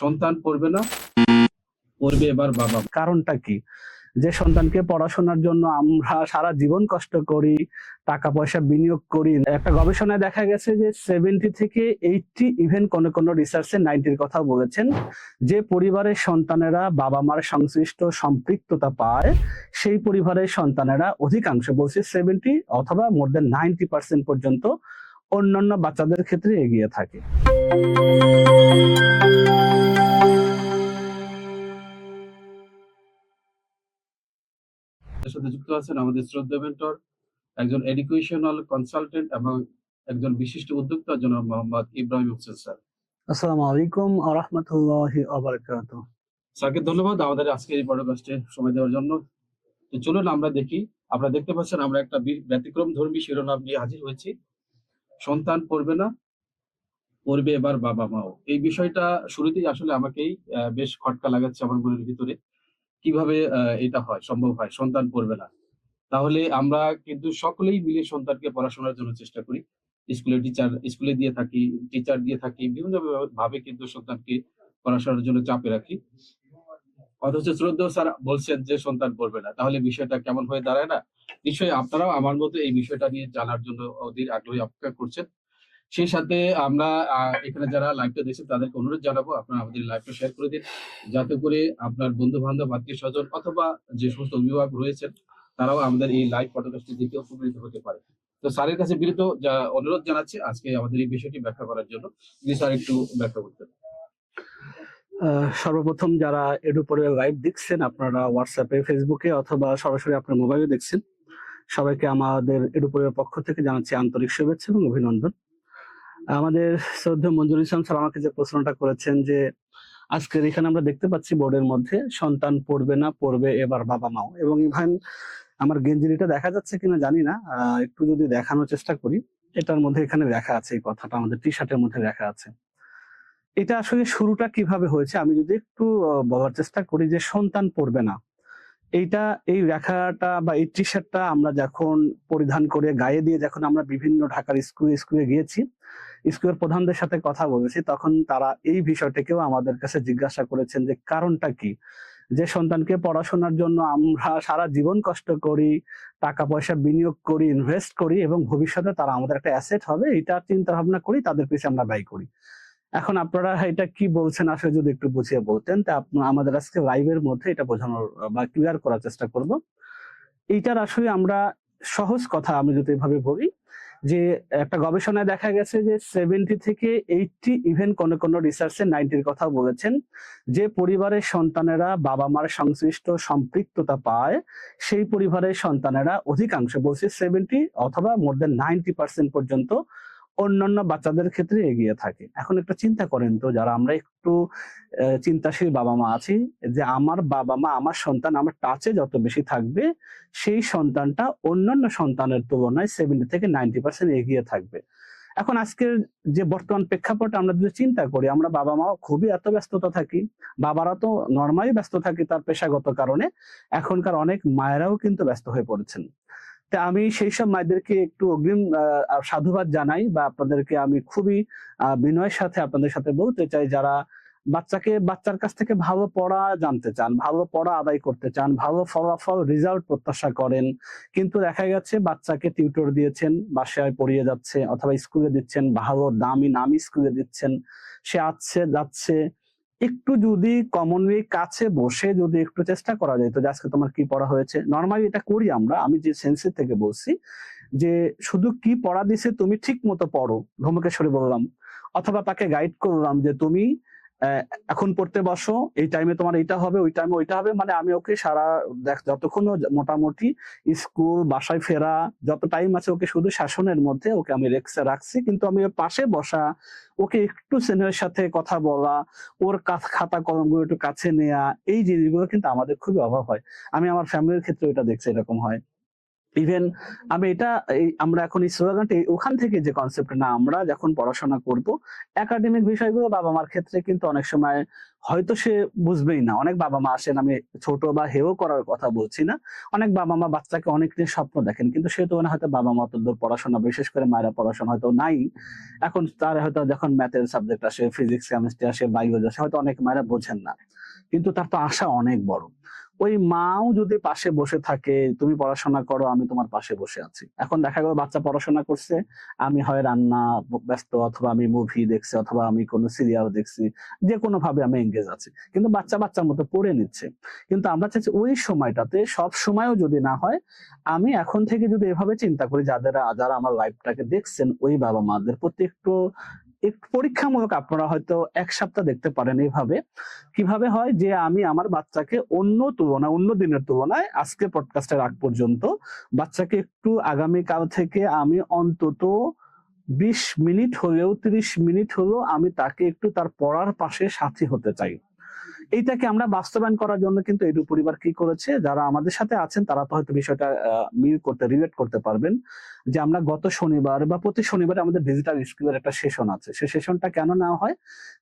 সন্তান পড়বে না, পড়বে এবার বাবা কারণটা কি? যে সন্তানকে পড়াশোনার জন্য আমরা সারা জীবন কষ্ট করি, টাকা পয়সা বিনিয়োগ করি। একটা গবেষণায় দেখা গেছে যে সেভেন্টি থেকে এইটটি ইভেন কোন কোন রিসার্চে নাইনটির কথা বলেছেন, যে পরিবারের সন্তানেরা বাবা মার সংশ্লিষ্ট সম্পৃক্ততা পায়, সেই পরিবারের সন্তানেরা অধিকাংশ বলছি সেভেন্টি অথবা মোর দেন নাইনটি পার্সেন্ট পর্যন্ত অন্যান্য বাচ্চাদের ক্ষেত্রে এগিয়ে থাকে। সাথে যুক্ত আছেন আমাদের শ্রদ্ধা মেন্টর একজন এডুকেশনাল কনসালটেন্ট এবং একজন বিশিষ্ট উদ্যোক্তা জনাব মোহাম্মদ ইব্রাহিম হোসেন স্যার। আসসালামু আলাইকুম আ রহমতুল্লাহ আবরকাত স্যারকে ধন্যবাদ আমাদের আজকের এই পডকাস্টে সময় দেওয়ার জন্য। তো চলুন আমরা দেখি আপনারা দেখতে পাচ্ছেন আমরা একটা ব্যতিক্রম ধর্মী শিরোনাম নিয়ে হাজির হয়েছি। সন্তান পড়বে না পড়বে এবার বাবা মাও এই বিষয়টা শুরুতেই আসলে আমাকেই বেশ খটকা লাগাচ্ছে আমার মনের ভিতরে। কীভাবে এটা হয়, সম্ভব হয়, সন্তান পড়বে না। তাহলে আমরা কিন্তু সকলেই মিলে সন্তানকে পড়াশোনার জন্য চেষ্টা করি। স্কুলে টিচার স্কুলে দিয়ে থাকি টিচার দিয়ে থাকি, বিভিন্ন ভাবে কিন্তু সন্তানকে পড়াশোনার জন্য চাপে রাখি। অথচ শ্রদ্ধা স্যার বলছেন যে, সন্তান পড়বে না। তাহলে বিষয়টা কেমন হয়ে দাঁড়ায় না? নিশ্চয়ই আপনারাও আমার মতো এই বিষয়টা নিয়ে জানার জন্য অধীর আগ্রহী অপেক্ষা করছেন। সেই সাথে আমরা এখানে যারা লাইভটা দেখছেন, তাদেরকে অনুরোধ জানাব আপনারা আমাদের লাইভটা শেয়ার করে দিন। যাতে করে আপনার বন্ধু বান্ধব আত্মীয় স্বজন অথবা যে সমস্ত অভিভাবক রয়েছেন, তারাও আমাদের এই লাইভ পডকাস্টটি দেখে উপকৃত হতে পারে। তো স্যারের কাছে বিরত যা অনুরোধ জানাচ্ছি, আজকে আমাদের এই বিষয়টি ব্যাখ্যা করার জন্য। যদি স্যার, একটু ব্যাখ্যা করতেন। সর্বপ্রথম যারা এডুপরে লাইভ দেখছেন, আপনারা হোয়াটসঅ্যাপে ফেসবুকে অথবা সরাসরি আপনার মোবাইলে দেখছেন, সবাইকে আমাদের এডুপরের পক্ষ থেকে জানাচ্ছি আন্তরিক শুভেচ্ছা এবং অভিনন্দন। আমাদের শ্রদ্ধা মঞ্জুর ইসলাম স্যার আমাকে যে প্রশ্নটা করেছেন যে, আজকের এখানে আমরা দেখতে পাচ্ছি বোর্ডের মধ্যে সন্তান পড়বে না, পড়বে এবার বাবা মাও। এবং ইভান, আমার গেঞ্জিরিটা দেখা যাচ্ছে কিনা জানি না একটু যদি দেখানোর চেষ্টা করি, এটার মধ্যে এখানে লেখা আছে এই কথাটা, আমাদের টি শার্টের মধ্যে লেখা আছে। এটা আসলে শুরুটা কীভাবে হয়েছে? আমি যদি একটু বলার চেষ্টা করি যে সন্তান পড়বে না, এইটা, এই লেখাটা বা এই টি শার্টটা আমরা যখন পরিধান করে গায়ে দিয়ে যখন আমরা বিভিন্ন ঢাকার স্কুলে স্কুলে গিয়েছি স্কুলের প্রধানদের সাথে কথা বলেছি, তখন তারা এই বিষয়টাকেও আমাদের কাছে জিজ্ঞাসা করেছেন যে কারণটা কি? যে সন্তানকে পড়াশোনার জন্য আমরা সারা জীবন কষ্ট করি টাকা পয়সা বিনিয়োগ করি ইনভেস্ট করি এবং ভবিষ্যতে তারা আমাদের একটা অ্যাসেট হবে, এটা চিন্তা ভাবনা করি, তাদের পিছিয়ে আমরা ব্যয় করি। এখন আপনারা এটা কি বলছেন আসলে যদি একটু বুঝিয়ে বলতেন, তা আমাদের আজকে লাইভের মধ্যে এটা বোঝানোর, বা ক্লিয়ার করার চেষ্টা করব। এইটার আসলে আমরা সহজ কথা আমি যদি এভাবে বলি যে একটা গবেষণায় দেখা গেছে যে সেভেন্টি থেকে এইটটি ইভেন কোনো কোনো রিসার্চে নাইনটির কথা বলেছেন যে পরিবারের সন্তানেরা বাবা মার সংশ্লিষ্ট সম্পৃক্ততা পায়, সেই পরিবারের সন্তানেরা অধিকাংশ বলছে সেভেন্টি অথবা মোর দেন নাইনটি পার্সেন্ট পর্যন্ত অন্যান্য বাচ্চাদের ক্ষেত্রে এগিয়ে থাকে। এখন একটা চিন্তা করেন তো, যারা আমরা একটু চিন্তাশীল বাবা মা আছি, যে আমার বাবা মা, আমার সন্তান আমার টাচে যত বেশি থাকবে, সেই সন্তানটা অন্যান্য সন্তানের তুলনায় সেভেন্টি থেকে নাইনটি পার্সেন্ট এগিয়ে থাকবে। এখন আজকের যে বর্তমান প্রেক্ষাপট আমরা যদি চিন্তা করি, আমরা বাবা মা খুবই এত ব্যস্ততা থাকি। বাবারা তো নর্মালি ব্যস্ত থাকি তার পেশাগত কারণে। এখনকার অনেক মায়েরাও কিন্তু ব্যস্ত হয়ে পড়েছেন। তা আমি সেই সব মায়েদেরকে একটু অগ্রিম সাধুবাদ জানাই বা আপনাদেরকে আমি খুবই বিনয়ের সাথে আপনাদের সাথে বলতে চাই যারা বাচ্চাকে, বাচ্চার কাছ থেকে ভালো পড়া জানতে চান, ভালো পড়া আদায় করতে চান, ভালো ফলাফল রেজাল্ট প্রত্যাশা করেন, কিন্তু দেখা গেছে বাচ্চাকে টিউটর দিয়েছেন, বাসায় পড়িয়ে যাচ্ছে অথবা স্কুলে দিচ্ছেন, ভালো দামি নামি স্কুলে দিচ্ছেন, সে আসছে, যাচ্ছে একটু যদি কমনলি কাছে বসে যদি একটু চেষ্টা করা যায়, তো যে আজকে তোমার কি পড়া হয়েছে? নর্মালি এটা করি আমরা, আমি যে সেন্সের থেকে বলছি যে শুধু কি পড়া দিছে তুমি ঠিক মতো পড়ো। ধমকেশ্বরী বললাম, অথবা তাকে গাইড করলাম যে তুমি এখন পড়তে বসো, এই টাইমে তোমার এইটা হবে, ওই টাইমে ওইটা হবে মানে আমি ওকে সারা, দেখ, যতক্ষণ মোটামুটি স্কুল, বাসায় ফেরা, যত টাইম আছে ওকে শুধু শাসনের মধ্যে ওকে আমি রেখে রাখছি, কিন্তু আমি ওর পাশে বসা, ওকে একটু স্নেহের সাথে কথা বলা, ওর খাতা কলমগুলো একটু কাছে নেয়া, এই জিনিসগুলো কিন্তু আমাদের খুবই অভাব হয়। আমি আমার ফ্যামিলির ক্ষেত্রে এটা দেখছি এরকম হয়। ইভেন আমি এটা আমরা এখন এই স্লোগানটা, ওখান থেকে যে কনসেপ্ট না, আমরা যখন পড়াশোনা করব একাডেমিক বিষয়গুলো বাবা মার ক্ষেত্রে কিন্তু অনেক সময় হয়তো সে বুঝবেই না। অনেক বাবা মা আসেন, আমি ছোট বা হেও করার কথা বলছি না। অনেক বাবা মা বাচ্চাকে অনেক দিন স্বপ্ন দেখেন, কিন্তু সে তো হয়তো বাবা মা অতদূর পড়াশোনা, বিশেষ করে মায়েরা পড়াশোনা হয়তো নাই। এখন তার হয়তো যখন ম্যাথের সাবজেক্ট আসে ফিজিক্স কেমিস্ট্রি আসে বায়োলজি আসে, হয়তো অনেক মায়েরা বোঝেন না। কিন্তু তার তো আশা অনেক বড়। ওই মাও যদি পাশে বসে থাকে, তুমি পড়াশোনা করো, আমি তোমার পাশে বসে আছি। এখন দেখা গেল বাচ্চা পড়াশোনা করছে, আমি হয় রান্না ব্যস্ত অথবা আমি মুভি দেখছি অথবা আমি কোনো সিরিয়াল দেখছি, যে কোনো ভাবে আমি এঙ্গেজ আছি। কিন্তু বাচ্চা বাচ্চার মতো পড়ে নিচ্ছে। কিন্তু আমরা চাইছি ওই সময়টাতে সব সময়ও যদি না হয়, আমি এখন থেকে যদি এভাবে চিন্তা করি, যাদের, যারা আমার লাইফটাকে দেখছেন, ওই বাবা মাদের প্রতি একটু পরীক্ষামূলক আপনারা হয়তো এক সপ্তাহ দেখতে পারেন এইভাবে। কীভাবে হয় যে আমি আমার বাচ্চাকে অন্য তুলনায়, অন্য দিনের তুলনায় আজকে পডকাস্টের আগ পর্যন্ত বাচ্চাকে একটু আগামী কাল থেকে আমি অন্তত বিশ মিনিট হলেও, তিরিশ মিনিট হলেও আমি তাকে একটু তার পড়ার পাশে সাথী হতে চাই। এইটাকে আমরা বাস্তবায়ন করার জন্য কিন্তু এডু পরিবার কি করেছে? যারা আমাদের সাথে আছেন তারা তো হয়তো বিষয়টা মিল করতে রিলেট করতে পারবেন। যে আমরা গত শনিবার বা প্রতি শনিবারে আমাদের ডিজিটাল স্কুলের একটা সেশন আছে। সেই সেশনটা কেন নেওয়া হয়?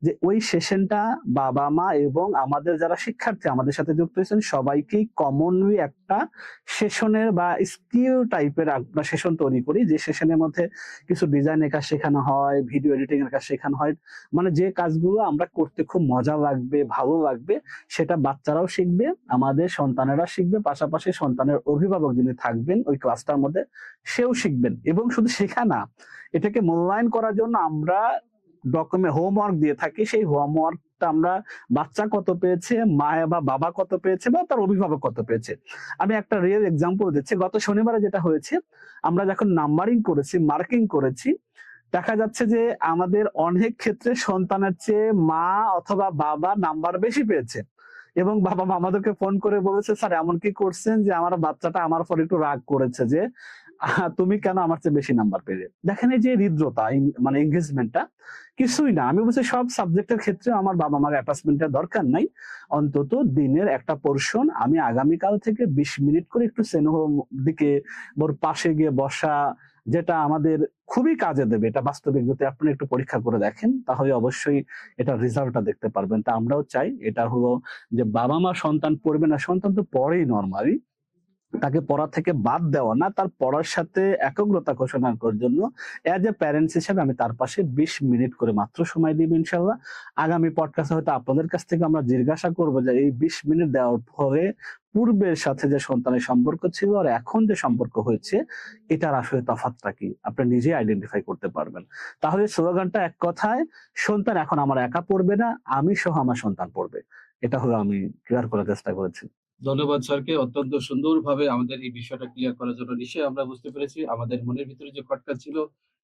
যে ওই সেশনটা বাবা, মা এবং আমাদের যারা শিক্ষার্থী আমাদের সাথে যুক্ত হয়েছেন, সবাইকেই কমনলি একটা সেশনের বা স্কিল টাইপের আমরা সেশন তৈরি করি। যে সেশনের মধ্যে কিছু ডিজাইনের কাজ শেখানো হয় ভিডিও এডিটিং এর কাজ শেখানো হয়। মানে যে কাজগুলো আমরা করতে খুব মজা লাগবে, ভালো লাগবে, সেটা বাচ্চারাও শিখবে, আমাদের সন্তানেরা শিখবে। পাশাপাশি সন্তানের অভিভাবক যিনি থাকবেন ওই ক্লাসটার মধ্যে, সেও শিখবেন এবং শুধু শেখা না, এটাকে মূল্যায়ন করার জন্য আমরা ডকুমেন্ট হোমওয়ার্ক দিয়ে থাকি। সেই হোমওয়ার্কটা আমরা বাচ্চা কত পেয়েছে মা বা বাবা কত পেয়েছে বা তার অভিভাবক কত পেয়েছে। আমি একটা রিয়েল এক্সাম্পল দিচ্ছি। গত শনিবারে যেটা হয়েছে, আমরা যখন নাম্বারিং করেছি মার্কিং করেছি, দেখা যাচ্ছে যে আমাদের অনেক ক্ষেত্রে সন্তানের চেয়ে মা অথবা বাবা নাম্বার বেশি পেয়েছে এবং বাবা মা আমাদেরকে ফোন করে বলেছে, স্যার এমন কি করছেন যে আমার বাচ্চাটা আমার পর একটু রাগ করেছে যে তুমি কেন আমার চেয়ে বেশি নাম্বার পেলে? দেখেন এই যে হৃদ্রতা মানে এঙ্গেজমেন্টটা কিছুই না। আমি বলছি সব সাবজেক্টের ক্ষেত্রে আমার বাবা মার অ্যাটাচমেন্টের দরকার নাই। অন্তত দিনের একটা পোর্শন আমি আগামীকাল থেকে বিশ মিনিট করে একটু সেনহ দিকে, ওর পাশে গিয়ে বসা, যেটা আমাদের খুবই কাজে দেবে। এটা বাস্তবিক যদি আপনি একটু পরীক্ষা করে দেখেন, তাহলে অবশ্যই এটা রেজাল্টটা দেখতে পারবেন। তা আমরাও চাই। এটা হলো যে বাবা মা সন্তান পড়বে না, সন্তান তো পড়েই নর্মালি তাকে পড়া থেকে বাদ দেওয়া না, তার পড়ার সাথে একাগ্রতা ঘোষণা করার জন্য অ্যাজ এ প্যারেন্টস হিসেবে আমি তার পাশে বিশ মিনিট করে মাত্র সময় দিব ইনশাল্লাহ আগামী পডকাস্টে হয়তো আপনাদের কাছ থেকে আমরা জিজ্ঞাসা করব যে এই বিশ মিনিট দেওয়ার পরে পূর্বের সাথে যে সন্তানের সম্পর্ক ছিল আর এখন যে সম্পর্ক হয়েছে, এটার আসলে তফাৎটা কি? আপনি নিজে আইডেন্টিফাই করতে পারবেন। তাহলে স্লোগানটা এক কথায়, সন্তান এখন আমার একা পড়বে না, আমি সহ আমার সন্তান পড়বে। এটা হলো আমি ক্লিয়ার করার চেষ্টা করেছি। ধন্যবাদ স্যারকে। অত্যন্ত সুন্দরভাবে আমাদের এই বিষয়টা ক্লিয়ার করার জন্য নিশ্চয়ই আমরা বুঝতে পেরেছি। আমাদের মনের ভিতরে যে খটকা ছিল,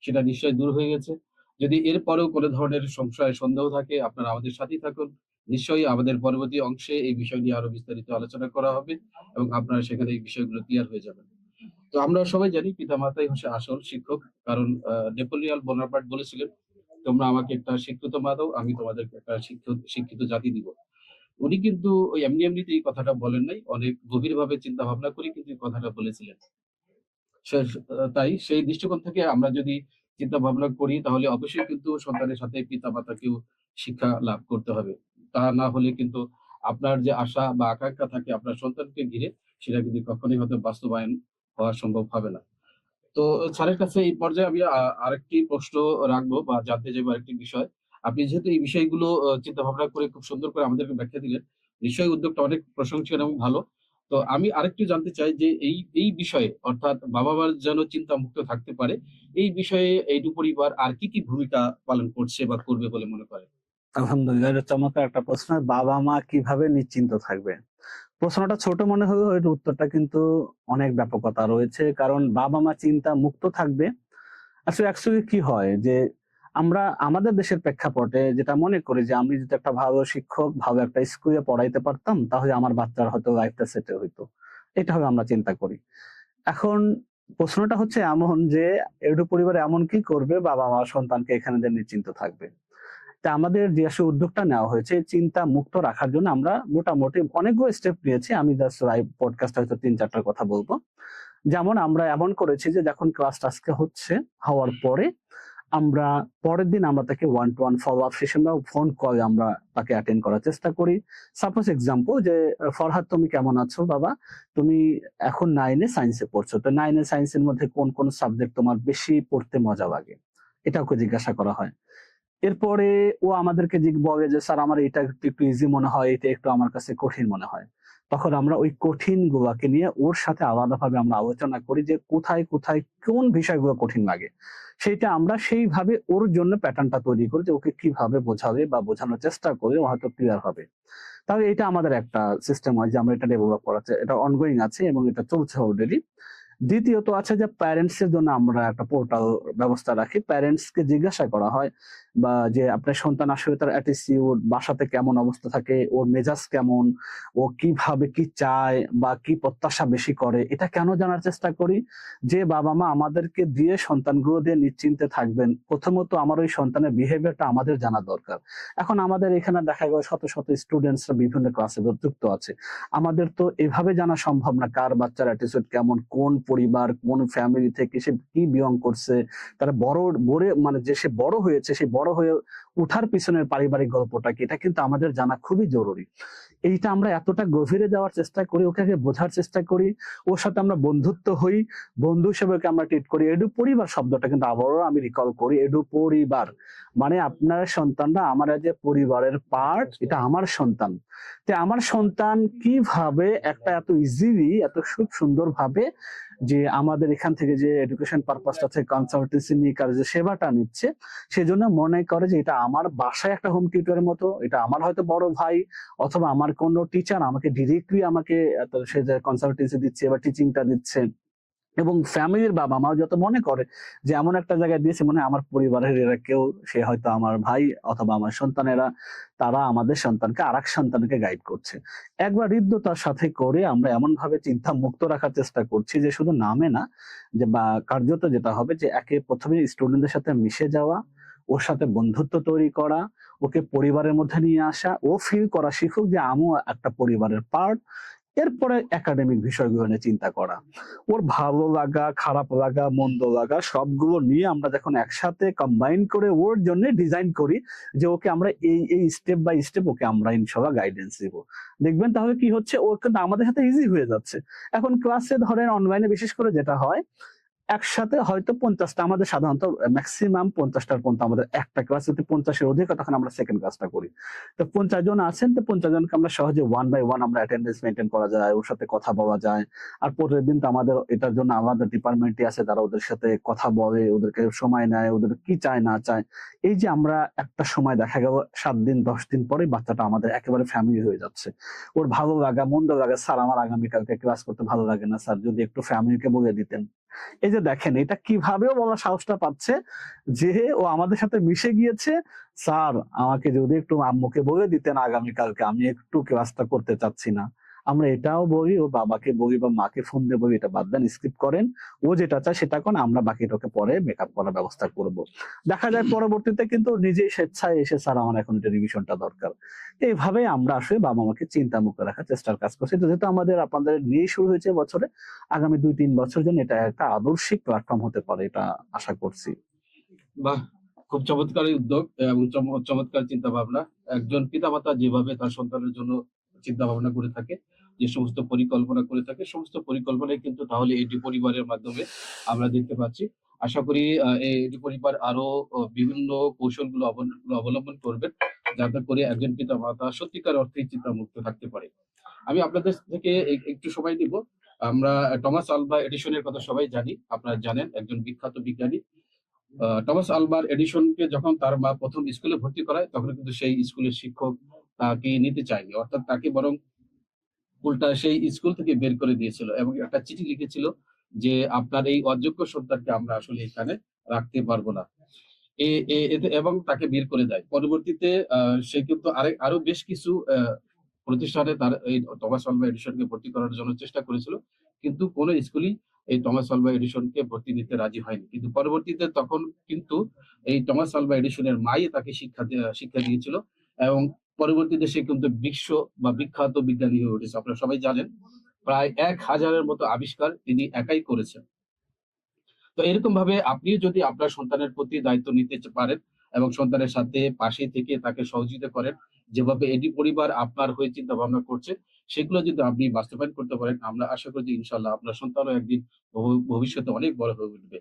সেটা নিশ্চয়ই দূর হয়ে গেছে। যদি এরপরেও কোনো ধরনের সংশয়, সন্দেহ থাকে, আপনারা আমাদের সাথেই থাকুন। নিশ্চয়ই আমাদের পরবর্তী অংশে এই বিষয় নিয়ে আরও বিস্তারিত আলোচনা করা হবে এবং আপনারা সেখানে এই বিষয়গুলো ক্লিয়ার হয়ে যাবেন। তো আমরা সবাই জানি পিতামাতাই হচ্ছে আসল শিক্ষক, কারণ নেপোলিয়ান বোনাপার্ট বলেছিলেন, তোমরা আমাকে একটা শিক্ষিত মা দাও, আমি তোমাদেরকে একটা শিক্ষিত জাতি দিব। উনি কিন্তু ওই এমনি এমনিতে এই কথাটা বলেন নাই, অনেক গভীরভাবে চিন্তা ভাবনা করে কিন্তু এই কথাটা বলেছিলেন। তাই সেই দৃষ্টিকোণ থেকে আমরা যদি চিন্তা ভাবনা করি, তাহলে অবশ্যই কিন্তু সন্তানের সাথে পিতা মাতাকেও শিক্ষা লাভ করতে হবে। তা না হলে কিন্তু আপনার যে আশা বা আকাঙ্ক্ষা থাকে আপনার সন্তানকে ঘিরে, সেটা কিন্তু কখনোই হয়তো বাস্তবায়ন হওয়া সম্ভব হবে না। তো স্যারের কাছে এই পর্যায়ে আমি আরেকটি প্রশ্ন রাখব বা জানতে চাইব আরেকটি বিষয়। আপনি যেহেতু এই বিষয়গুলো চিন্তা ভাবনা করে খুব সুন্দর করে আমাদেরকে ব্যাখ্যা দিলেন, নিশ্চয়ই উদ্যোগটা অনেক প্রশংসনীয় এবং ভালো। তো আমি আরেকটু জানতে চাই যে এই এই বিষয়ে অর্থাৎ বাবা মার যেন চিন্তা মুক্ত থাকতে পারে, এই বিষয়ে এইটু পরিবার আর কি কি ভূমিকা পালন করছে বা করবে বলে মনে করে? আলহামদুলিল্লাহ, এটা চমৎকার একটা প্রশ্ন। বাবা মা কীভাবে নিশ্চিন্ত থাকবে? প্রশ্নটা ছোট মনে হলেও এর উত্তরটা কিন্তু অনেক ব্যাপকতা রয়েছে। কারণ বাবা মা চিন্তা মুক্ত থাকবে। আসলে অ্যাকচুয়ালি কি হয়? যে আমরা আমাদের দেশের প্রেক্ষাপটে যেটা মনে করি যে আমি যদি একটা ভালো শিক্ষক, ভালো একটা স্কুলে পড়াইতে পারতাম, তাহলে আমার বাচ্চার হয়তো লাইফটা সেটেল হইতো। এটা হবে আমরা চিন্তা করি। এখন প্রশ্নটা হচ্ছে এমন যে এডু পরিবার এমন কি করবে বাবা মা সন্তানকে এখানে নিশ্চিন্ত থাকবে? তা আমাদের যে আসলে উদ্যোগটা নেওয়া হয়েছে, চিন্তা মুক্ত রাখার জন্য আমরা মোটামুটি অনেকগুলো স্টেপ নিয়েছি। আমি জাস্ট পডকাস্ট হয়তো তিন চারটার কথা বলব। যেমন আমরা এমন করেছি যে, যখন ক্লাসটা আজকে হচ্ছে, হওয়ার পরে আমরা পরের দিন আমরা তাকে one to one follow up session বা ফোন কল আমরা তাকে অ্যাটেন্ড করার চেষ্টা করি। সাপোজ এক্সাম্পল যে ফরহাদ তুমি কেমন আছো বাবা? তুমি এখন নাইনে সায়েন্সে পড়ছো। তো নাইনে সায়েন্সের মধ্যে কোন কোন সাবজেক্ট তোমার বেশি পড়তে মজা লাগে? এটা ওকে জিজ্ঞাসা করা হয়। এরপরে ও আমাদেরকে বলে যে, স্যার, আমার এটা একটু ইজি মনে হয়, এটা একটু আমার কাছে কঠিন মনে হয়। তখন আমরা ওই কঠিন গুলাকে নিয়ে ওর সাথে আলাদাভাবে আমরা আলোচনা করি যে কোথায় কোথায় কোন বিষয়গুলো কঠিন লাগে। সেটা আমরা সেইভাবে ওর জন্য প্যাটার্নটা তৈরি করি যে ওকে কীভাবে বোঝাবে বা বোঝানোর চেষ্টা করে হয়তো ক্লিয়ার হবে। তাহলে এটা আমাদের একটা সিস্টেম হয় যে আমরা এটা ডেভেলপ করাচ্ছে এটা অনগোয়িং আছে এবং এটা চলছে অলরেডি দ্বিতীয়ত আছে যে প্যারেন্টস এর জন্য আমরা একটা পোর্টাল ব্যবস্থা রাখি। প্যারেন্টস কে জিজ্ঞাসা করা হয় বা যে আপনার সন্তান আসলে তার অ্যাটিটিউড বাসাতে কেমন অবস্থা থাকে, ওর মেজাজ কেমন, ও কীভাবে কি চায় বা কি প্রত্যাশা বেশি করে, এটা কেন জানার চেষ্টা করি? যে বাবা মা আমাদেরকে দিয়ে সন্তানগুলো দিয়ে নিশ্চিন্তে থাকবেন, প্রথমত আমার ওই সন্তানের বিহেভিয়ারটা আমাদের জানা দরকার। এখন আমাদের এখানে দেখা গেল শত শত স্টুডেন্টসরা বিভিন্ন ক্লাসে যুক্ত আছে। আমাদের তো এভাবে জানা সম্ভব না কার বাচ্চার অ্যাটিটিউড কেমন, কোন পরিবার কোন ফ্যামিলি থেকে সে কি বিয়ং করছে তার বড় বড় মানে যে সে বড় হয়েছে সে বড় হয়ে উঠার পিছনের পারিবারিক গল্পটা কি এটা কিন্তু আমাদের জানা খুবই জরুরি। এইটা আমরা এতটা গভীরে যাওয়ার চেষ্টা করি ওকে বোঝার চেষ্টা করি ওর সাথে আমরা বন্ধুত্ব হই বন্ধু হিসেবে ওকে আমরা ট্রিট করি। এডু পরিবার শব্দটা কিন্তু আবারও আমি রিকল করি এডু পরিবার। মানে আপনার সন্তানরা আমার যে পরিবারের পার্ট এটা আমার সন্তান। যে আমার সন্তান কীভাবে একটা এত ইজিলি এত খুব সুন্দর ভাবে যে আমাদের এখান থেকে যে এডুকেশন পারপাসটা থেকে কনসালটেন্সি নিয়ে কার যে সেবাটা নিচ্ছে, সেজন্য মনে করে যে এটা আমার বাসায় একটা হোম টিউটরের মতো, এটা আমার হয়তো বড় ভাই অথবা আমার কোনো টিচার আমাকে ডিরেক্টলি আমাকে সে কনসালটেন্সি দিচ্ছে বা টিচিংটা দিচ্ছে। এবং ফ্যামিলির বাবা মাও যত মনে করে যে এমন একটা জায়গায় দিয়েছে, মনে আমার পরিবারের এরা কেউ, সে হয়তো আমার ভাই অথবা আমার সন্তানেরা, তারা আমাদের সন্তানকে আর এক সন্তানকে গাইড করছে। একবার হৃদ্যতার সাথে করে আমরা এমন ভাবে চিন্তা মুক্ত রাখার চেষ্টা করছি যে শুধু নামে না, যে বা কার্যত যেটা হবে যে একে প্রথমে স্টুডেন্টদের সাথে মিশে যাওয়া, ওর সাথে বন্ধুত্ব তৈরি করা, ওকে পরিবারের মধ্যে নিয়ে আসা, ও ফিল করা শিখুক যে আমিও একটা পরিবারের পার্ট এরপরে একাডেমিক বিষয়গুলো নিয়ে চিন্তা করা। ওর ভালো লাগা, খারাপ লাগা, মন্দ লাগা সবগুলো নিয়ে আমরা যখন একসাথে কম্বাইন করে ওর জন্য ডিজাইন করি যে ওকে আমরা এই এই স্টেপ বাই স্টেপ ওকে আমরা ইনশাল্লাহ গাইডেন্স দিব। দেখবেন তাহলে কি হচ্ছে? ও কিন্তু আমাদের সাথে ইজি হয়ে যাচ্ছে। এখন ক্লাসে ধরেন অনলাইনে বিশেষ করে যেটা হয় একসাথে হয়তো পঞ্চাশটা, আমাদের সাধারণত ম্যাক্সিমাম পঞ্চাশটার পর্যন্ত আমাদের একটা ক্লাস যদি পঞ্চাশের অধিক তখন আমরা সেকেন্ড ক্লাসটা করি। তো পঞ্চাশ জন আছেন, তো পঞ্চাশ জনকে আমরা সহজে ওয়ান বাই ওয়ান আমরা অ্যাটেন্ডেন্স মেনটেন করা যায়, ওর সাথে কথা বলা যায়। আর পরের দিন তো আমাদের, এটার জন্য আমাদের ডিপার্টমেন্টই আছে তারা ওদের সাথে কথা বলে, ওদেরকে সময় নেয়, ওদের কি চায়, না চায়। এই যে আমরা একটা সময় দেখা গেল, সাত দিন, দশ দিন পরে বাচ্চাটা আমাদের একেবারে ফ্যামিলি হয়ে যাচ্ছে। ওর ভালো লাগা, মন্দ লাগা, স্যার আমার আগামীকালকে ক্লাস করতে ভালো লাগে না, স্যার যদি একটু ফ্যামিলিকে বলে দিতেন। এই যে দেখেন, এটা কিভাবেও বলার সাহসটা পাচ্ছে যে ও আমাদের সাথে মিশে গিয়েছে। স্যার, আমাকে যদি একটু আম্মুকে বলে দিতেন আগামীকালকে, আমি একটু ক্লাসটা করতে চাচ্ছি না। আমরা এটাও বলি ও বাবাকে বলি বা মাকে ফোন দিয়ে বলি এটা বাদ দেন স্কিপ করেন। ও যেটা চায় সেটা করেন আমরা বাকিটাকে পরে মেকআপ করার ব্যবস্থা করব। দেখা যায় পরবর্তীতে কিন্তু নিজেই স্বেচ্ছায় এসে স্যার আমার এখন এটা রিভিশনটা দরকার। এইভাবে আমরা আসলে বাবা মাকে চিন্তা মুক্ত রাখার চেষ্টার কাজ করছি। যেহেতু আমাদের আপনাদের নিয়ে শুরু হয়েছে বছরে আগামী দুই তিন বছর জন্য এটা একটা আদর্শিক প্ল্যাটফর্ম হতে পারে এটা আশা করছি। বাহ! খুব চমৎকার উদ্যোগ এবং চম- চমৎকার চিন্তা ভাবনা একজন পিতামাতা যেভাবে তার সন্তানের জন্য চিন্তা ভাবনা করে থাকে যে সমস্ত পরিকল্পনা করে থাকে, সমস্ত পরিকল্পনাই কিন্তু তাহলে এটি পরিবারের মাধ্যমে আমরা দেখতে পাচ্ছি। আশা করি এটি পরিবার আরও বিভিন্ন কৌশলগুলো অবল- অবলম্বন করবেন যাতে করে একজন পিতা মাতা সত্যিকার অর্থে চিন্তামুক্ত থাকতে পারে। আমি আপনাদের থেকে একটু সময় দিব। আমরা, টমাস আলভা এডিশনের কথা সবাই জানি, আপনারা জানেন, একজন বিখ্যাত বিজ্ঞানী। টমাস আলবার এডিশনকে যখন তার মা প্রথম স্কুলে ভর্তি করায়, তখন কিন্তু সেই স্কুলের শিক্ষক তাকে নিতে চায়নি। অর্থাৎ তাকে বরং উল্টা সেই স্কুল থেকে বের করে দিয়েছিল এবং একটা চিঠি লিখেছিল যে আপনার এই অযোগ্য সন্তানকে আমরা আসলে এখানে রাখতে পারব না। এবং তাকে বের করে দেয়। পরবর্তীতে সে কিন্তু আরও বেশ কিছু প্রতিষ্ঠানে তার এই টমাস আলভা এডিশনকে ভর্তি করার জন্য চেষ্টা করেছিল, কিন্তু কোনো স্কুলই এই টমাস আলভা এডিশনকে ভর্তি নিতে রাজি হয়নি। কিন্তু পরবর্তীতে তখন কিন্তু এই টমাস আলভা এডিশনের মাই তাকে শিক্ষা শিক্ষা দিয়েছিল এবং পরবর্তীতে সে কিন্তু বিশ্ব বা বিখ্যাত বিজ্ঞানী হয়ে উঠেছে। আপনারা সবাই জানেন, প্রায় এক হাজারের মতো আবিষ্কার তিনি একাই করেছেন। তো এরকম ভাবে আপনি যদি আপনার সন্তানের প্রতি দায়িত্ব নিতে পারেন এবং সন্তানের সাথে পাশে থেকে তাকে সহযোগিতা করেন, যেভাবে এডি পরিবার আপনার হয়ে চিন্তা ভাবনা করছে, সেগুলো যদি আপনি বাস্তবায়ন করতে পারেন, আমরা আশা করি যে ইনশাল্লাহ আপনার সন্তানও একদিন ভবিষ্যতে অনেক বড় হয়ে উঠবে।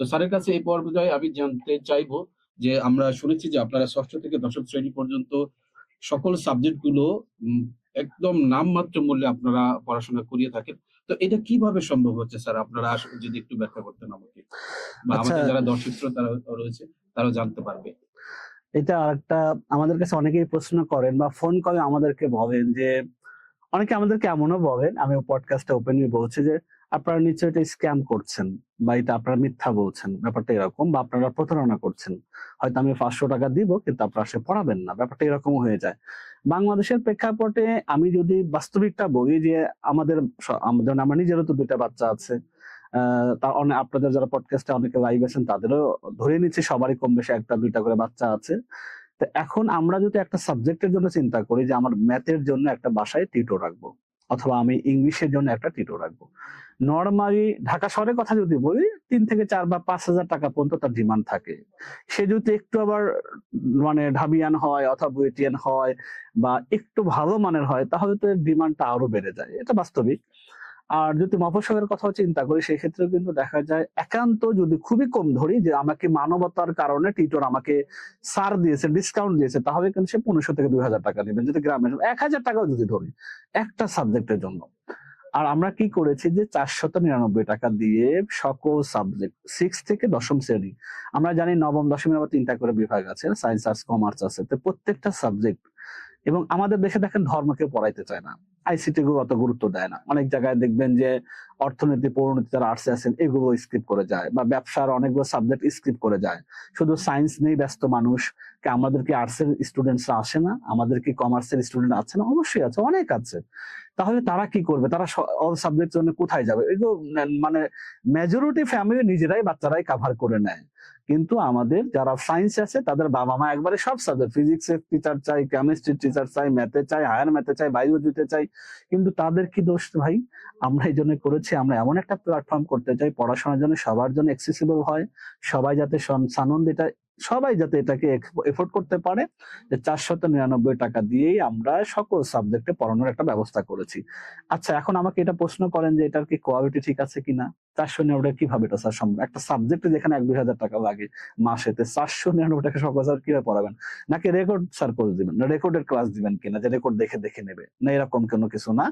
তো স্যারের কাছে এই পর্যায়ে আমি জানতে চাইব যে আমরা শুনেছি যে আপনারা ষষ্ঠ থেকে দশম শ্রেণি পর্যন্ত সকল সাবজেক্টগুলো উম, একদম নামমাত্র মূল্যে আপনারা পড়াশোনা করিয়ে থাকেন। তো এটা কীভাবে সম্ভব হচ্ছে স্যার? আপনারা যদি একটু ব্যাখ্যা করতেন আমাকে। বা আচ্ছা। আমাদের যারা দর্শক শ্রোতা রয়েছে তারাও জানতে পারবে। এটা আরেকটা আমাদের কাছে অনেকেই প্রশ্ন করেন বা ফোন করে আমাদেরকে বলেন যে অনেকে আমাদেরকে এমনও বলেন আমি পডকাস্টে ওপেনলি বলছি যে আপনারা নিশ্চয়ই এটা স্ক্যাম করছেন বা এটা আপনারা মিথ্যা বলছেন। ব্যাপারটা এরকম বা আপনারা প্রতারণা করছেন। হয়তো আমি পাঁচশো টাকা দিব কিন্তু আপনারা সে পড়াবেন না। ব্যাপারটা এরকম হয়ে যায়। বাংলাদেশের প্রেক্ষাপটে আমি যদি বাস্তবিকটা বলি যে আমাদের স- আমাদের আমার নিজেরও তো দুইটা বাচ্চা আছে। তার অনেক আপনাদের যারা পডকাস্টে অনেকে লাইভ আছেন তাদেরও ধরে নিচ্ছি সবারই কম বেশি একটা, দুইটা করে বাচ্চা আছে। তো এখন আমরা যদি একটা সাবজেক্টের জন্য চিন্তা করি যে আমার ম্যাথের জন্য একটা বাসায় টিটো রাখব অথবা আমি ইংলিশের জন্য একটা টিটো রাখব। নর্মালি ঢাকা শহরের কথা যদি বলি, তিন থেকে চার বা পাঁচ হাজার টাকা পর্যন্ত তার ডিমান্ড থাকে। সে যদি একটু আবার মানে ঢাবিয়ান হয় অথবা বুয়েটিয়ান হয় বা একটু ভালো মানের হয়, তাহলে তো ডিমান্ডটা আরও বেড়ে যায়। এটা বাস্তবিক। আর যদি মফস্বলের কথা চিন্তা করি সেক্ষেত্রে কিন্তু দেখা যায়, একান্ত যদি খুবই কম ধরি, যে আমাকে মানবতার কারণে টিটোর আমাকে সার দিয়েছে ডিসকাউন্ট দিয়েছে, তাহলে কিন্তু সে পনেরোশো থেকে দুই হাজার টাকা নেবেন যদি গ্রামে এক হাজার টাকাও যদি ধরি, একটা সাবজেক্টের জন্য। আর আমরা কি করেছি যে চারশত নিরানব্বই টাকা দিয়ে সকল সাবজেক্ট সিক্স থেকে দশম শ্রেণি, আমরা জানি নবম, দশমের আবার তিনটা করে বিভাগ আছে সায়েন্স আর্টস কমার্স আছে, তো প্রত্যেকটা সাবজেক্ট এবং আমাদের দেশে দেখেন ধর্মকে পড়াইতে চায় না আইসিটি গুলো অত গুরুত্ব দেয় না। অনেক জায়গায় দেখবেন যে অর্থনীতি, পৌরনীতি যারা আর্টসে আছেন এগুলো স্কিপ করে যায়, বা ব্যবসার অনেকগুলো সাবজেক্ট স্কিপ করে যায়। শুধু সায়েন্স নিয়ে ব্যস্ত মানুষ, কে আমাদের কি আর্টসের স্টুডেন্টসরা আসে না? আমাদের কি কমার্সের স্টুডেন্ট আছে না? অবশ্যই আছে, অনেক আছে। তাহলে তারা কি করবে? তারা অল সাবজেক্ট জন্য কোথায় যাবে? এগুলো মানে মেজরিটি ফ্যামিলি নিজেরাই বাচ্চারাই কাভার করে নেয়। কিন্তু আমাদের যারা সায়েন্স আছে, তাদের বাবা মা একবারে সব সাবজেক্ট ফিজিক্স এর টিচার চাই কেমিস্ট্রির টিচার চাই ম্যাথে চাই হায়ার ম্যাথে চাই বায়োলজিতে চাই। কিন্তু তাদের কি দোষ ভাই? আমরা এই জন্য করেছি, আমরা এমন একটা প্ল্যাটফর্ম করতে চাই, পড়াশোনার জন্য সবার জন্য অ্যাক্সেসিবল হয়। সবাই যাতে সন- সানন্দ এটা সবাই যাতে এটাকে এফোর্ড করতে পারে। যে চারশত নিরানব্বই টাকা দিয়েই আমরা সকল সাবজেক্টে পড়ানোর একটা ব্যবস্থা করেছি। আচ্ছা এখন আমাকে এটা প্রশ্ন করেন যে এটার কি কোয়ালিটি ঠিক আছে কিনা? চারশো নিরানব্বই কীভাবে এটা স্যার সম্ভব? একটা সাবজেক্টে যেখানে এক দুই হাজার টাকা লাগে মাসেতে চারশো নিরানব্বই টাকা সকল স্যার কীভাবে পড়াবেন? নাকি রেকর্ড স্যার করে দিবেন? না রেকর্ডের ক্লাস দিবেন কিনা? যে রেকর্ড দেখে দেখে নেবে? না এরকম কোনো কিছু না?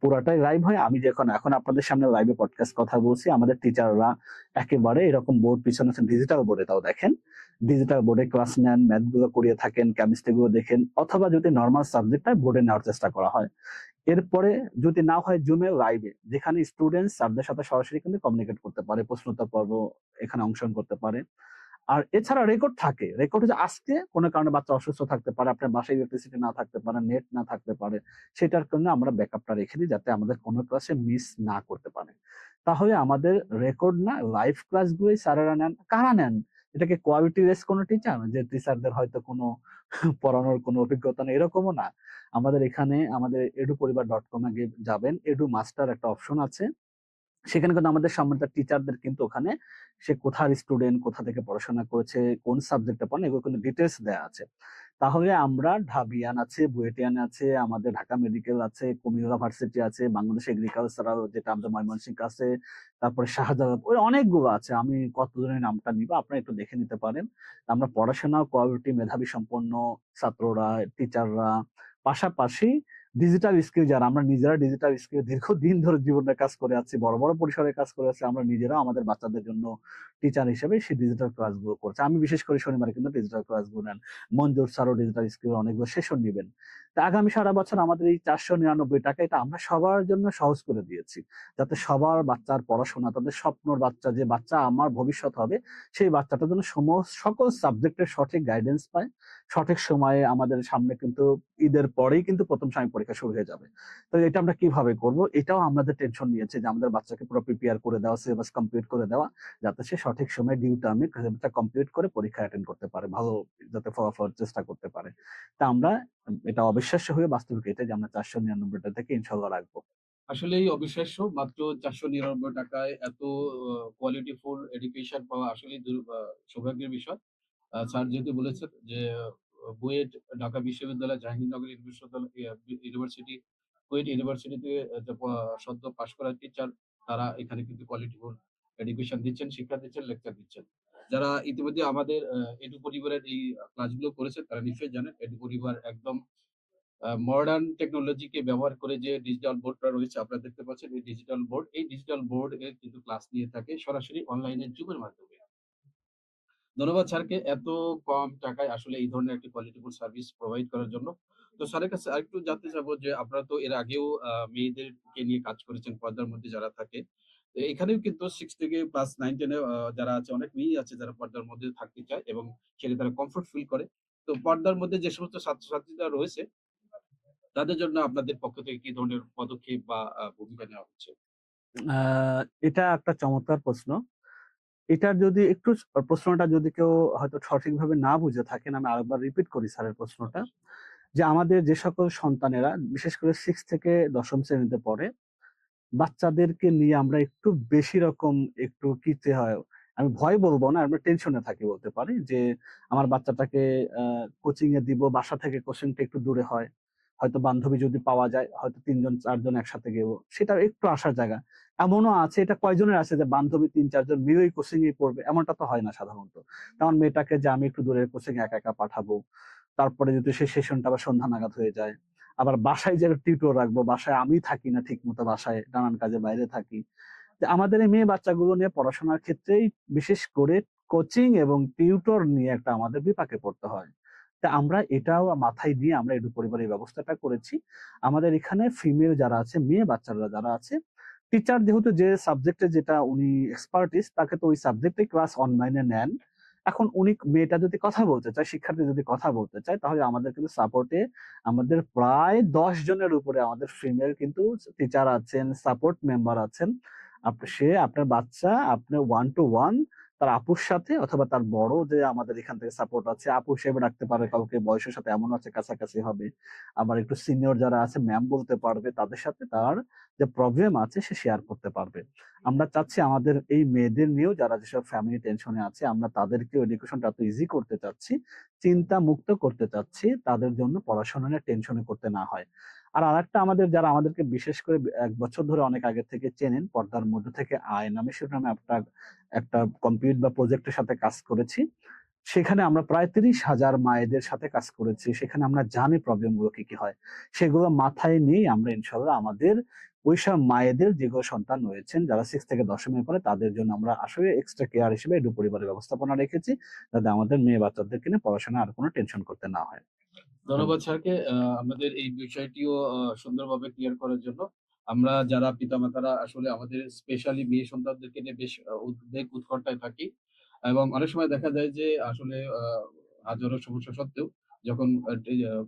পুরাটাই লাইভ হয়। আমি যখন, এখন আপনাদের সামনে লাইভে পডকাস্ট কথা বলছি, আমাদের টিচাররা একেবারে এরকম বোর্ড পিছনে আছেন ডিজিটাল বোর্ডে তাও দেখেন। ডিজিটাল বোর্ডে ক্লাস নেন ম্যাথগুলো করিয়ে থাকেন কেমিস্ট্রি গুলো দেখেন, অথবা যদি নর্মাল সাবজেক্টটা বোর্ডে নেওয়ার চেষ্টা করা হয়। এরপরে যদি না হয় জুমে লাইভে যেখানে স্টুডেন্ট স্যারদের সাথে সরাসরি কিন্তু কমিউনিকেট করতে পারে, প্রশ্নোত্তর পর্ব এখানে অংশগ্রহণ করতে পারে। আর এছাড়া রেকর্ড থাকে রেকর্ড হচ্ছে আজকে কোনো কারণে বাচ্চা অসুস্থ থাকতে পারে, আপনার বাসায় ইলেকট্রিসিটি না থাকতে পারে নেট না থাকতে পারে, সেটার জন্য আমরা ব্যাকআপটা রেখে দিই যাতে আমাদের কোনো ক্লাসে মিস না করতে পারে। তাহলে আমাদের রেকর্ড না লাইভ ক্লাসগুলোই স্যারেরা নেন। কারা নেন? এটাকে কোয়ালিটি রেস কোনো টিচার যে টিচারদের হয়তো কোনো পড়ানোর কোনো অভিজ্ঞতা নেই, এরকমও না। আমাদের এখানে, আমাদের এডু পরিবার ডট কম কমে যাবেন এডু মাস্টার একটা অপশন আছে। সেখানে কিন্তু আমাদের সম্মানিত টিচারদের কিন্তু ওখানে সে কোথার স্টুডেন্ট কোথা থেকে পড়াশোনা করেছে, কোন সাবজেক্টে পড়ে এগুলো কিন্তু ডিটেলস দেওয়া আছে। তাহলে আমরা ঢাবিয়ান আছে, বুয়েটিয়ান আছে, আমাদের ঢাকা মেডিকেল আছে, কুমিল্লা ইউনিভার্সিটি আছে, বাংলাদেশ এগ্রিকালচারাল যেটা আমাদের ময়মনসিংহ আছে, তারপরে শাহজালাল, ওই অনেকগুলো আছে। আমি কতজনের নামটা নিব, আপনারা একটু দেখে নিতে পারেন। আমরা পড়াশোনা কোয়ালিটি মেধাবী সম্পন্ন ছাত্ররা টিচাররা পাশাপাশি ডিজিটাল স্কিল যারা, আমরা নিজেরা ডিজিটাল স্কিল দীর্ঘদিন ধরে জীবনে কাজ করে আছি, বড় বড় পরিসরে কাজ করে আছি, আমরা নিজেরা আমাদের বাচ্চাদের জন্য টিচার হিসেবে সেই ডিজিটাল ক্লাসগুলো করছে। আমি বিশেষ করে শনিবার কিন্তু ডিজিটাল ক্লাসগুলো নেন। মঞ্জুর স্যারও ডিজিটাল স্কিল অনেকগুলো সেশন নেবেন। আগামী সারা বছর আমাদের এই চারশো নিরানব্বই টাকা এটা আমরা সবার জন্য সহজ করে দিয়েছি। যাতে সবার বাচ্চার পড়াশোনা, তাদের স্বপ্নর বাচ্চা, যে বাচ্চা আমার ভবিষ্যৎ হবে, সেই বাচ্চাটার জন্য সমস্ত সকল সাবজেক্টের সঠিক গাইডেন্স পায়। সঠিক সময়ে আমাদের সামনে কিন্তু ঈদের পরেই কিন্তু প্রথম সময় পরীক্ষা শুরু হয়ে যাবে। তো এটা আমরা কীভাবে করব? এটাও আমাদের টেনশন নিয়েছে যে আমাদের বাচ্চাকে পুরো প্রিপেয়ার করে দেওয়া সিলেবাস কমপ্লিট করে দেওয়া, যাতে সে সঠিক সময়ে ডিউ টার্মে কমপ্লিট করে পরীক্ষা অ্যাটেন্ড করতে পারে, ভালো যাতে ফলাফল চেষ্টা করতে পারে। তা আমরা এটা অবিশ্বাস্য হয়ে বাস্তবিক এটা যে আমরা চারশো নিরানব্বইটা থেকে ইনশাল্লাহ রাখব। আসলেই অবিশ্বাস্য মাত্র চারশো নিরানব্বই টাকায় এত কোয়ালিটি কোয়ালিটিফুল এডুকেশন পাওয়া আহ, সৌভাগ্যের বিষয়। স্যার যেহেতু বলেছেন যে বুয়েট ঢাকা বিশ্ববিদ্যালয় জাহাঙ্গীরনগর ইউনিভার্সিটি কুয়েট ইউনিভার্সিটিতে সদ্য পাশ করা টিচার তারা এখানে কিন্তু কোয়ালিটিফুল এডুকেশন দিচ্ছেন শিক্ষা দিচ্ছেন লেকচার দিচ্ছেন। যারা ইতিমধ্যে আমাদের এডু পরিবারের এই ক্লাসগুলো করেছে, তারা নিশ্চয়ই জানেন এডু পরিবার একদম মডার্ন টেকনোলজিকে ব্যবহার করে যে ডিজিটাল বোর্ডটা রয়েছে, আপনারা দেখতে পাচ্ছেন এই ডিজিটাল বোর্ড এই ডিজিটাল বোর্ড এর কিন্তু ক্লাস নিয়ে থাকে সরাসরি অনলাইনের যুগের মাধ্যমে। ধন্যবাদ স্যারকে এত কম টাকায় আসলে এই ধরনের একটি কোয়ালিটিফুল সার্ভিস প্রোভাইড করার জন্য। তো স্যারের কাছে আরেকটু জানতে চাবো যে আপনারা তো এর আগেও মেয়েদেরকে নিয়ে কাজ করেছেন পর্দার মধ্যে যারা থাকে এখানেও কিন্তু সিক্স থেকে ক্লাস নাইন টেনে যারা আছে, অনেক মেয়েই আছে যারা পর্দার মধ্যে থাকতে চায় এবং সেটা তারা কমফোর্ট ফিল করে। তো পর্দার মধ্যে যে সমস্ত ছাত্রছাত্রীরা রয়েছে, তাদের জন্য আপনাদের পক্ষ থেকে কি ধরনের পদক্ষেপ বা ভূমিকা নেওয়া হচ্ছে? এটা একটা চমৎকার প্রশ্ন। এটা যদি একটু, প্রশ্নটা যদি কেউ হয়তো সঠিকভাবে না বুঝে থাকেন, আমি আরেকবার রিপিট করি স্যারের প্রশ্নটা। যে আমাদের যে সকল সন্তানেরা, বিশেষ করে সিক্স থেকে দশম শ্রেণীতে পড়ে বাচ্চাদেরকে নিয়ে আমরা একটু বেশি রকম একটু কিতে হয়। আমি ভয় বলব না, আমরা টেনশনে থাকি বলতে পারি যে, আমার বাচ্চাটাকে কোচিং এ দিব, বাসা থেকে কোচিংটা একটু দূরে হয়। হয়তো বান্ধবী যদি পাওয়া যায়, হয়তো তিনজন, চারজন একসাথে গেব। সেটা একটু আসার জায়গা। এমনও আছে, এটা কয়জনের আছে যে, বান্ধবী তিন চারজন মেয়েই কোচিং এ পড়বে এমনটা তো হয় না সাধারণত। আমার মেয়েটাকে যে, আমি একটু দূরের কোচিং একা একা পাঠাবো। তারপরে যদি সেই সেশনটা আবার সন্ধ্যা নাগাদ হয়ে যায়। আবার বাসায় যে টিউটর রাখব, বাসায় আমি থাকি না ঠিক মতো বাসায় নানান কাজে বাইরে থাকি। আমাদের এই মেয়ে বাচ্চাগুলো নিয়ে পড়াশোনার ক্ষেত্রেই বিশেষ করে কোচিং এবং টিউটর নিয়ে একটা আমাদের বিপাকে পড়তে হয়। তা আমরা এটাও মাথায় নিয়ে আমরা এডু পরিবারের ব্যবস্থাটা করেছি। আমাদের এখানে ফিমেল যারা আছে, মেয়ে বাচ্চারা যারা আছে, টিচার যেহেতু যে সাবজেক্টে যেটা উনি এক্সপার্টিস তাকে তো ওই সাবজেক্টে ক্লাস অনলাইনে নেন। এখন উনি মেয়েটা যদি কথা বলতে চায়, শিক্ষার্থী যদি কথা বলতে চায়, তাহলে আমাদের কিন্তু সাপোর্টে আমাদের প্রায় দশ জনের উপরে আমাদের ফিমেল কিন্তু টিচার আছেন সাপোর্ট মেম্বার আছেন। সে, আপনার বাচ্চা আপনার ওয়ান টু ওয়ান তার আপুর সাথে অথবা তার বড় যে আমাদের এখান থেকে সাপোর্ট আছে আপু হিসেবে রাখতে পারে কাউকে বয়সের সাথে এমন আছে কাছাকাছি হবে। আবার একটু সিনিয়র যারা আছে ম্যাম বলতে পারবে তাদের সাথে তার যে প্রবলেম আছে সে শেয়ার করতে পারবে। আমরা চাচ্ছি আমাদের এই মেয়েদের নিয়েও যারা যেসব ফ্যামিলি টেনশনে আছে আমরা তাদেরকে এডুকেশনটা এত ইজি করতে চাচ্ছি চিন্তা মুক্ত করতে চাচ্ছি তাদের জন্য পড়াশোনা নিয়ে টেনশনে করতে না হয়। আর আরেকটা আমাদের যারা আমাদেরকে বিশেষ করে এক বছর ধরে অনেক আগে থেকে চেনেন, পর্দার মধ্যে থেকে আয় নামে শিরোনামে একটা একটা কম্পিউটার বা প্রজেক্টের সাথে কাজ করেছি। সেখানে আমরা প্রায় তিরিশ হাজার মায়েদের সাথে কাজ করেছি। সেখানে আমরা জানি প্রবলেমগুলো কি কি হয়। সেগুলো মাথায় নিয়ে আমরা ইনশাল্লাহ আমাদের ওইসব মায়েদের যেগুলো সন্তান রয়েছেন যারা সিক্স থেকে দশমে পড়ে তাদের জন্য আমরা আসলে এক্সট্রা কেয়ার হিসেবে এডু পরিবারের ব্যবস্থাপনা রেখেছি, যাতে আমাদের মেয়ে বাচ্চাদেরকে নিয়ে পড়াশোনা আর কোনো টেনশন করতে না হয়। ধন্যবাদ স্যারকে। আমাদের এই বিষয়টিও সুন্দরভাবে ক্লিয়ার করার জন্য। আমরা যারা পিতামাতারা আসলে আমাদের স্পেশালি মেয়ে সন্তানদেরকে নিয়ে বেশ উদ্বেগ উৎকণ্ঠায় থাকি এবং অনেক সময় দেখা যায় যে আসলে হাজারো সমস্যা সত্ত্বেও যখন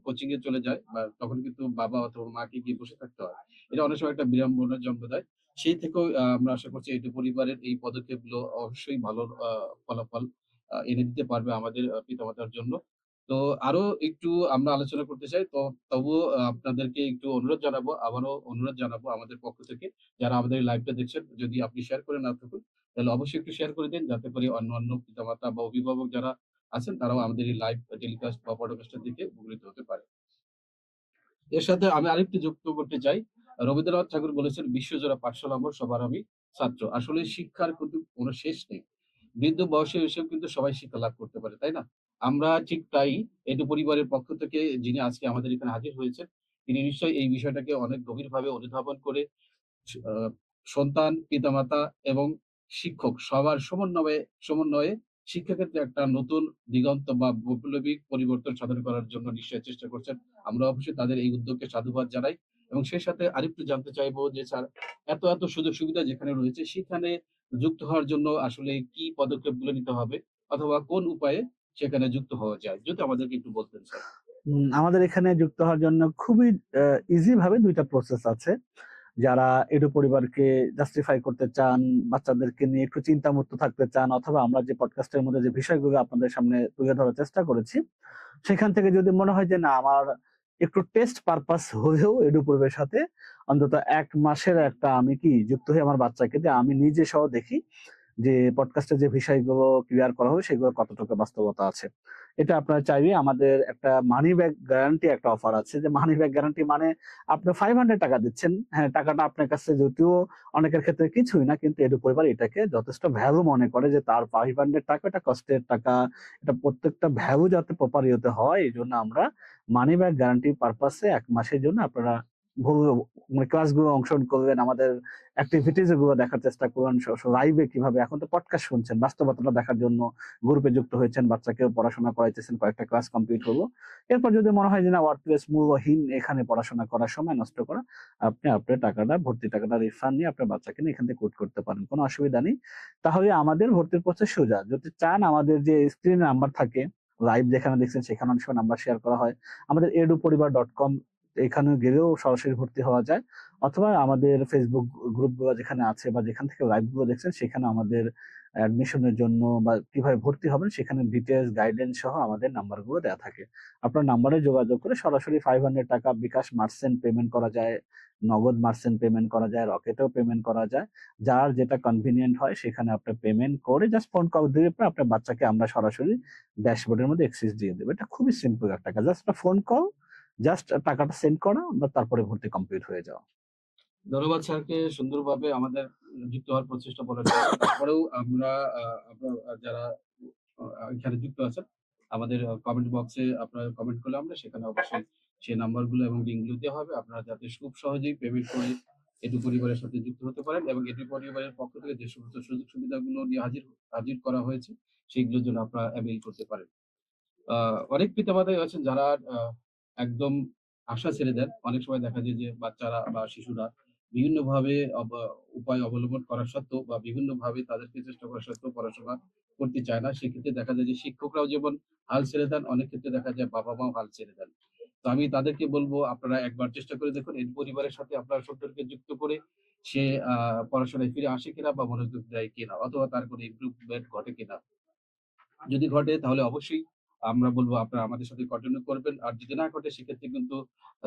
কোচিং এ চলে যায় বা তখন কিন্তু বাবা অথবা মাকে গিয়ে বসে থাকতে হয়। এটা অনেক সময় একটা বিড়ম্বনার জন্ম দেয়। সেই থেকেও আমরা আশা করছি এটি পরিবারের এই পদক্ষেপগুলো অবশ্যই ভালো ফলাফল এনে দিতে পারবে আমাদের পিতামাতার জন্য। তো আরও একটু আমরা আলোচনা করতে চাই। তো তবুও আপনাদেরকে একটু অনুরোধ জানাব, আবারও অনুরোধ জানাব আমাদের পক্ষ থেকে, যারা আমাদের লাইভটা দেখছেন, যদি আপনি শেয়ার করে না থাকুন, তাহলে অবশ্যই একটু শেয়ার করে দিন, যাতে করে অন্য অন্য পিতামাতা বা অভিভাবক যারা আছেন, তারাও আমাদের এই লাইভ টেলিকাস্ট বা পডকাস্টের দিকে উপকৃত হতে পারে। এর সাথে আমি আরেকটি যুক্ত করতে চাই। রবীন্দ্রনাথ ঠাকুর বলেছেন, বিশ্বজোড়া পাঠশালা আমার, সবার আমি ছাত্র। আসলে শিক্ষার কিন্তু কোনো শেষ নেই। বৃদ্ধ বয়সে এসেও কিন্তু সবাই শিক্ষা লাভ করতে পারে, তাই না? আমরা ঠিক তাই, এটু পরিবারের পক্ষ থেকে যিনি আজকে আমাদের এখানে হাজির হয়েছেন, তিনি নিশ্চয়ই এই বিষয়টাকে অনেক গভীরভাবে অনুধাবন করে সন্তান, পিতামাতা এবং শিক্ষক সবার সমন্বয়ে সমন্বয়ে শিক্ষাক্ষেত্রে একটা নতুন দিগন্ত বা বৈপ্লবিক পরিবর্তন সাধন করার জন্য নিশ্চয়ই চেষ্টা করছেন। আমরা অবশ্যই তাদের এই উদ্যোগকে সাধুবাদ জানাই এবং সেই সাথে আরেকটু জানতে চাইব যে, স্যার, এত এত সুযোগ সুবিধা যেখানে রয়েছে, সেখানে যুক্ত হওয়ার জন্য আসলে কি পদক্ষেপগুলো নিতে হবে অথবা কোন উপায়ে সেখানে যুক্ত হওয়া যায়। যদি আমাদেরকে একটু বলতেন, স্যার। আমাদের এখানে যুক্ত হওয়ার জন্য খুবই ইজি ভাবে দুইটা প্রসেস আছে। যারা এডু পরিবারকে জাস্টিফাই করতে চান, বাচ্চাদেরকে নিয়ে একটু চিন্তামুক্ত থাকতে চান, অথবা আমরা যে পডকাস্টের মধ্যে যে বিষয়গুলো আপনাদের সামনে তুলে ধরার চেষ্টা করেছি, সেখান থেকে যদি মনে হয় যে না, আমার একটু টেস্ট পারপাস হলেও এডু পরিবারের সাথে অন্তত এক মাসের একটা আমি কি যুক্ত হয়ে আমার বাচ্চাকে দিয়ে আমি নিজে সহ দেখি যে পডকাস্টে যে বিষয়গুলো ক্লিয়ার করা হবে সেগুলো কতটুকু বাস্তবতা আছে। এটা আপনারা চাইবে আমাদের একটা মানি ব্যাক গ্যারান্টি একটা অফার আছে। যে মানি ব্যাক গ্যারান্টি মানে আপনি ফাইভ হান্ড্রেড টাকা দিচ্ছেন। হ্যাঁ টাকাটা আপনার কাছে যদিও অনেকের ক্ষেত্রে কিছুই না, কিন্তু এডু পরিবার এটাকে যথেষ্ট ভ্যালু মনে করে যে তার ফাইভ হান্ড্রেড টাকা, এটা কষ্টের টাকা, এটা প্রত্যেকটা ভ্যালু যাতে প্রপার হয়, এই জন্য আমরা মানি ব্যাক গ্যারান্টি পারপাসে এক মাসের জন্য আপনারা মানে ক্লাসগুলো অংশগ্রহণ করবেন আমাদের অ্যাক্টিভিটিসগুলো দেখার চেষ্টা করবেন লাইভে কীভাবে, এখন তো পডকাস্ট শুনছেন, বাস্তবতাটা দেখার জন্য গ্রুপে যুক্ত হয়েছেন, বাচ্চাকেও পড়াশোনা করাইতেছেন, কয়েকটা ক্লাস কমপ্লিট হলো। এরপর যদি মনে হয় যে না ওয়ার্ডপ্লেস মূল্যহীন, এখানে পড়াশোনা করার সময় নষ্ট করা, আপনি আপনার টাকাটা, ভর্তি টাকাটা রিফান্ড নিয়ে আপনার বাচ্চাকে নিয়ে এখান থেকে কোড করতে পারেন, কোনো অসুবিধা নেই। তাহলে আমাদের ভর্তির প্রসেস সোজা, যদি চান আমাদের যে স্ক্রিন নাম্বার থাকে লাইভ যেখানে দেখছেন, সেখানে অনেক সময় নাম্বার শেয়ার করা হয়। আমাদের এডু পরিবার ডট কম এখানে গেলেও সরাসরি ভর্তি হওয়া যায়। অথবা আমাদের ফেসবুক গ্রুপগুলো যেখানে আছে বা যেখান থেকে লাইভগুলো দেখছেন, সেখানে আমাদের অ্যাডমিশনের জন্য বা কীভাবে ভর্তি হবেন, সেখানে ডিটেলস গাইডেন্স সহ আমাদের নাম্বারগুলো দেওয়া থাকে। আপনার নাম্বারে যোগাযোগ করে সরাসরি ফাইভ হান্ড্রেড টাকা বিকাশ মার্চেন্ট পেমেন্ট করা যায়, নগদ মার্চেন্ট পেমেন্ট করা যায়, রকেটেও পেমেন্ট করা যায়। যার যেটা কনভিনিয়েন্ট হয়, সেখানে আপনি পেমেন্ট করে জাস্ট ফোন কল দিয়ে পরে আপনার বাচ্চাকে আমরা সরাসরি ড্যাশবোর্ডের মধ্যে এক্সেস দিয়ে দেবো। এটা খুবই সিম্পল একটা কাজ। জাস্ট ফোন কল জাস্ট টাকাটা সেন্ড করা, বা তারপরে ভর্তি কমপ্লিট হয়ে যাওয়া। ধন্যবাদ স্যারকে সুন্দরভাবে আমাদের যুক্ত হওয়ার প্রচেষ্টা জন্য। তারপরেও আমরা যারা এখানে যুক্ত আছেন, আমাদের কমেন্ট বক্সে আপনারা কমেন্ট করলে আমরা সেখানে অবশ্যই সেই নাম্বারগুলো এবং লিঙ্কগুলো দেওয়া হবে। আপনারা যাতে খুব সহজেই পেমেন্ট করে এটু পরিবারের সাথে যুক্ত হতে পারেন এবং এটু পরিবারের পক্ষ থেকে যে সমস্ত সুযোগ সুবিধাগুলো নিয়ে হাজির হাজির করা হয়েছে সেগুলোর জন্য আপনারা অ্যাভেল করতে পারেন। অনেক পিতামাতাই আছেন যারা একদম আশা ছেড়ে দেন। অনেক সময় দেখা যায় যে বাচ্চারা বা শিশুরা বিভিন্ন ভাবে উপায় অবলম্বন করা সত্ত্বেও বা বিভিন্ন ভাবে তাদেরকে চেষ্টা করা সত্ত্বেও পড়াশোনা করতে চায় না। সেক্ষেত্রে দেখা যায় যে শিক্ষকরাও যেমন হাল ছেড়ে দেন, অনেক ক্ষেত্রে দেখা যায় বাবা মাও হাল ছেড়ে দেন। তো আমি তাদেরকে বলব, আপনারা একবার চেষ্টা করে দেখুন। এই পরিবারের সাথে আপনার সন্তানকে যুক্ত করে সে পড়াশোনায় ফিরে আসে কিনা বা মনোযোগ দেয় কিনা অথবা তার কোনো ইমপ্রুভমেন্ট ঘটে কিনা। যদি ঘটে তাহলে অবশ্যই আমরা বলব আপনারা আমাদের সাথে কন্টিনিউ করবেন। আর যদি না ঘটে, সেক্ষেত্রে কিন্তু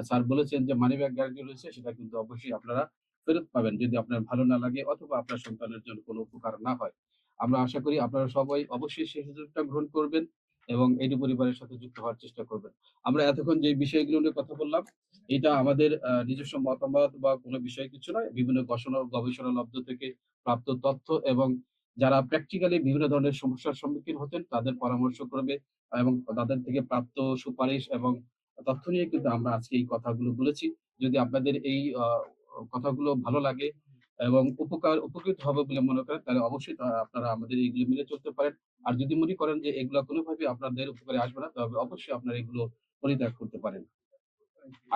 স্যার বলেছেন যে মানি ব্যাগ গ্যারান্টি রয়েছে, সেটা কিন্তু অবশ্যই আপনারা ফেরত পাবেন। যদি আপনার ভালো না লাগে অথবা আপনার সন্তানের জন্য কোনো উপকার না হয়। আমরা আশা করি আপনারা সবাই অবশ্যই সেই সুযোগটা গ্রহণ করবেন এবং এটি পরিবারের সাথে যুক্ত হওয়ার চেষ্টা করবেন। আমরা এতক্ষণ যে বিষয়গুলো নিয়ে কথা বললাম, এটা আমাদের নিজস্ব মতামত বা কোনো বিষয় কিছু নয়। বিভিন্ন গবেষণা গবেষণা লব্ধ থেকে প্রাপ্ত তথ্য এবং যারা প্র্যাকটিক্যালি বিভিন্ন ধরনের সমস্যার সম্মুখীন হতেন, তাদের পরামর্শ করবে এবং তাদের থেকে প্রাপ্ত সুপারিশ এবং তথ্য নিয়ে কিন্তু আমরা আজকে এই কথাগুলো বলেছি। যদি আপনাদের এই কথাগুলো ভালো লাগে এবং উপকার, উপকৃত হবে বলে মনে করেন, তাহলে অবশ্যই আপনারা আমাদের এইগুলো মেনে চলতে পারেন। আর যদি মনে করেন যে এগুলো কোনোভাবে আপনাদের উপকারে আসবে না তবে অবশ্যই আপনারা এগুলো পরিত্যাগ করতে পারেন।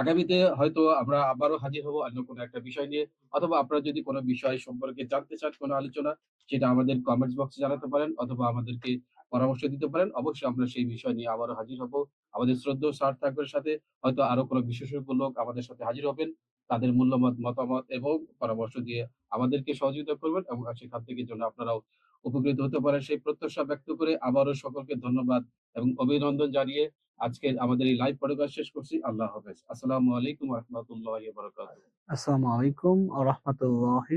আগামীতে হয়তো আমরা আবারও হাজির হব অন্য কোনো একটা বিষয় নিয়ে অথবা আপনারা যদি কোনো বিষয় সম্পর্কে জানতে চান, কোনো আলোচনা, সেটা আমাদের কমেন্টস বক্সে জানাতে পারেন অথবা আমাদেরকে পরামর্শ দিতে পারেন, অবশ্যই আমরা সেই বিষয় নিয়ে আবারও হাজির হব। আমাদের শ্রদ্ধেয় স্যার থাকবের সাথে, হয়তো আরও কোনো বিশেষজ্ঞ লোক আমাদের সাথে হাজির হবেন, তাদের মূল্যমত মতামত এবং পরামর্শ দিয়ে আমাদেরকে সহযোগিতা করবেন এবং সেখান থেকে জন্য আপনারাও উপকৃত হতে পারে সেই প্রত্যাশা ব্যক্ত করে আবারও সকলকে ধন্যবাদ এবং অভিনন্দন জানিয়ে আজকে আমাদের এই লাইভ পডকাস্ট শেষ করছি। আল্লাহ হাফেজ। আসসালামু আলাইকুম রহমতুল্লাহ আসসালামু আলাইকুম রহমতুল্লাহি